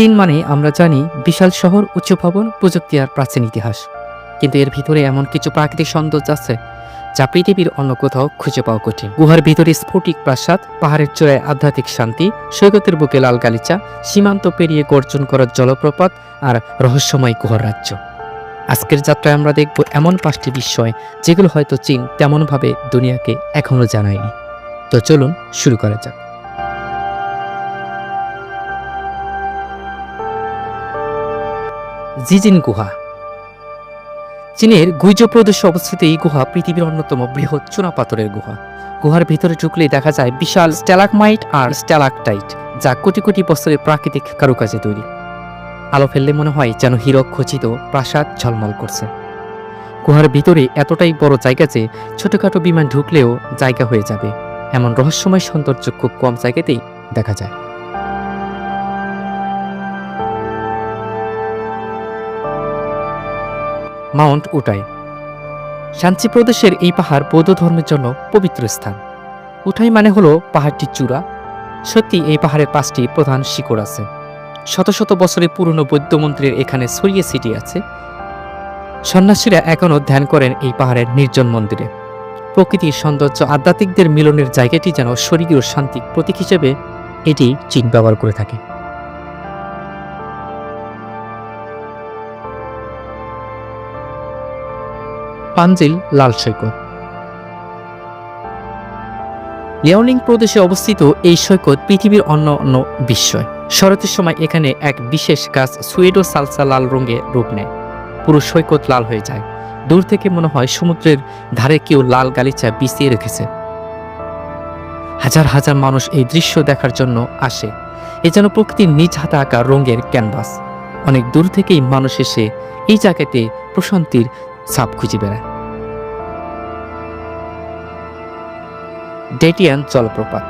চীন মানে আমরা জানি বিশাল শহর, উচ্চ ভবন, প্রযুক্তি আর প্রাচীন ইতিহাস। কিন্তু এর ভিতরে এমন কিছু প্রাকৃতিক সৌন্দর্য আছে যা পৃথিবীর অন্য কোথাও খুঁজে পাওয়া কঠিন। গুহার ভিতরে স্ফটিক প্রাসাদ, পাহাড়ের চূড়ায় আধ্যাত্মিক শান্তি, সৈকতের বুকে লাল গালিচা, সীমান্ত পেরিয়ে গর্জন করার জলপ্রপাত আর রহস্যময় গুহার রাজ্য। আজকের যাত্রায় আমরা দেখব এমন পাঁচটি বিষয় যেগুলো হয়তো চীন তেমনভাবে দুনিয়াকে এখনও জানায়নি। তো চলুন শুরু করা যাক। জিজিন গুহা। চীনের গুইজো প্রদেশে অবস্থিত এই গুহা পৃথিবীর অন্যতম বৃহৎ চুনাপাথরের গুহা। গুহার ভিতরে ঢুকলেই দেখা যায় বিশাল স্ট্যালাকমাইট আর স্ট্যালাকটাইট, যা কোটি কোটি বছরের প্রাকৃতিক কারুকাজে তৈরি। আলো ফেললে মনে হয় যেন হীরক খচিত প্রাসাদ ঝলমল করছে। গুহার ভিতরে এতটাই বড় জায়গা যে ছোটখাটো বিমান ঢুকলেও জায়গা হয়ে যাবে। এমন রহস্যময় সৌন্দর্য খুব কম জায়গাতেই দেখা যায়। Mount Wutai. শান্তি প্রদেশের এই পাহাড় বৌদ্ধ ধর্মের জন্য পবিত্র স্থান। উঠাই মানে হলো পাহাড়টির চূড়া। সত্যি এই পাহাড়ের পাঁচটি প্রধান শিকড় আছে। শত শত বছরের পুরনো বৌদ্ধ মন্দিরের এখানে ছড়িয়ে ছিটিয়ে আছে। সন্ন্যাসীরা এখনও ধ্যান করেন এই পাহাড়ের নির্জন মন্দিরে। প্রকৃতির সৌন্দর্য আধ্যাত্মিকদের মিলনের জায়গাটি যেন স্বর্গীয় শান্তি প্রতীক হিসেবে এটি চীন ব্যবহার করে থাকে। পাঞ্জিল লাল সৈকত। লিয়াওলিং প্রদেশে অবস্থিত এই সৈকত পৃথিবীর অন্য অন্য বিস্ময়। শরতের সময় এখানে এক বিশেষ গাছ সুয়েডো সালসা লাল রঙে রূপ নেয়। পুরো সৈকত লাল হয়ে যায়। দূর থেকে মনে হয় সমুদ্রের ধারে কেউ লাল গালিচা বিছিয়ে রেখেছে। হাজার হাজার মানুষ এই দৃশ্য দেখার জন্য আসে। এ যেন প্রকৃতির নিজ হাতে আঁকা রঙের ক্যানভাস। অনেক দূর থেকেই মানুষ এসে এই জায়গাতে প্রশান্তির ছাপ খুঁজে বেড়ায়। ডেটিয়ান জলপ্রপাত।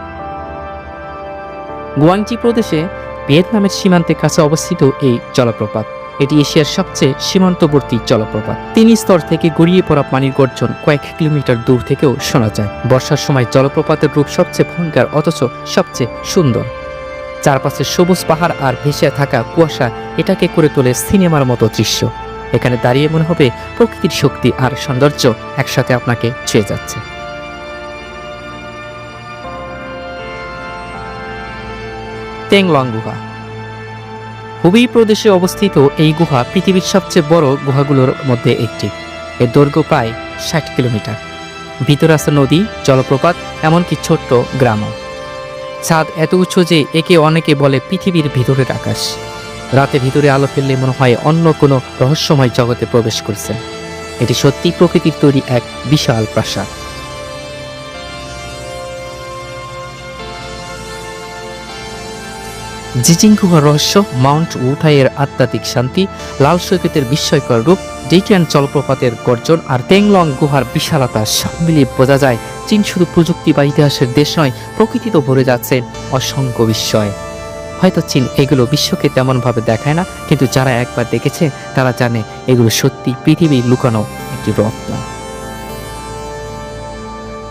গুয়াংজি প্রদেশে ভিয়েতনামের সীমান্তের কাছে অবস্থিত এই জলপ্রপাত। এটি এশিয়ার সবচেয়ে সীমান্তবর্তী জলপ্রপাত। তিন স্তর থেকে গড়িয়ে পড়া পানির গর্জন কয়েক কিলোমিটার দূর থেকেও শোনা যায়। বর্ষার সময় জলপ্রপাতের রূপ সবচেয়ে ভয়ঙ্কর, অথচ সবচেয়ে সুন্দর। চারপাশে সবুজ পাহাড় আর ভেসে থাকা কুয়াশা এটাকে করে তোলে সিনেমার মতো দৃশ্য। এখানে দাঁড়িয়ে মনে হবে প্রকৃতির শক্তি আর সৌন্দর্য একসাথে আপনাকে ছুঁয়ে যাচ্ছে। তেংলং গুহা। হুবি প্রদেশে অবস্থিত এই গুহা পৃথিবীর সবচেয়ে বড় গুহাগুলোর মধ্যে একটি। এর দৈর্ঘ্য প্রায় ষাট কিলোমিটার। ভিতরে আছে নদী, জলপ্রপাত, এমনকি ছোট্ট গ্রামও। ছাদ এত উঁচু যে একে অনেকে বলে পৃথিবীর ভিতরের আকাশ। রাতে ভিতরে আলো ফেললে মনে হয় অন্য কোনো রহস্যময় জগতে প্রবেশ করছেন এটি সত্যি প্রকৃতির তৈরি এক বিশাল প্রাসাদ। জিজিং গুহার রহস্য, মাউন্ট উঠাইয়ের আধ্যাত্মিক শান্তি, লাল সৈকতের বিস্ময়কর রূপ ডেটিয়ান জলপ্রপাতের গর্জন আর তেংলং গুহার বিশালতা সব মিলিয়ে বোঝা যায়, চীন শুধু প্রযুক্তি বা ইতিহাসের দেশ নয় প্রকৃতি তো ভরে যাচ্ছে অসংখ্য বিস্ময়। হয়তো চীন এগুলো বিশ্বকে তেমনভাবে দেখায় না, কিন্তু যারা একবার দেখেছে, তারা জানে এগুলো সত্যি পৃথিবীর লুকানো একটি রত্ন।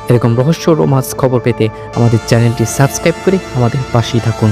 এরকম রহস্য রোমাঞ্চ খবর পেতে আমাদের চ্যানেলটি সাবস্ক্রাইব করে আমাদের পাশেই থাকুন।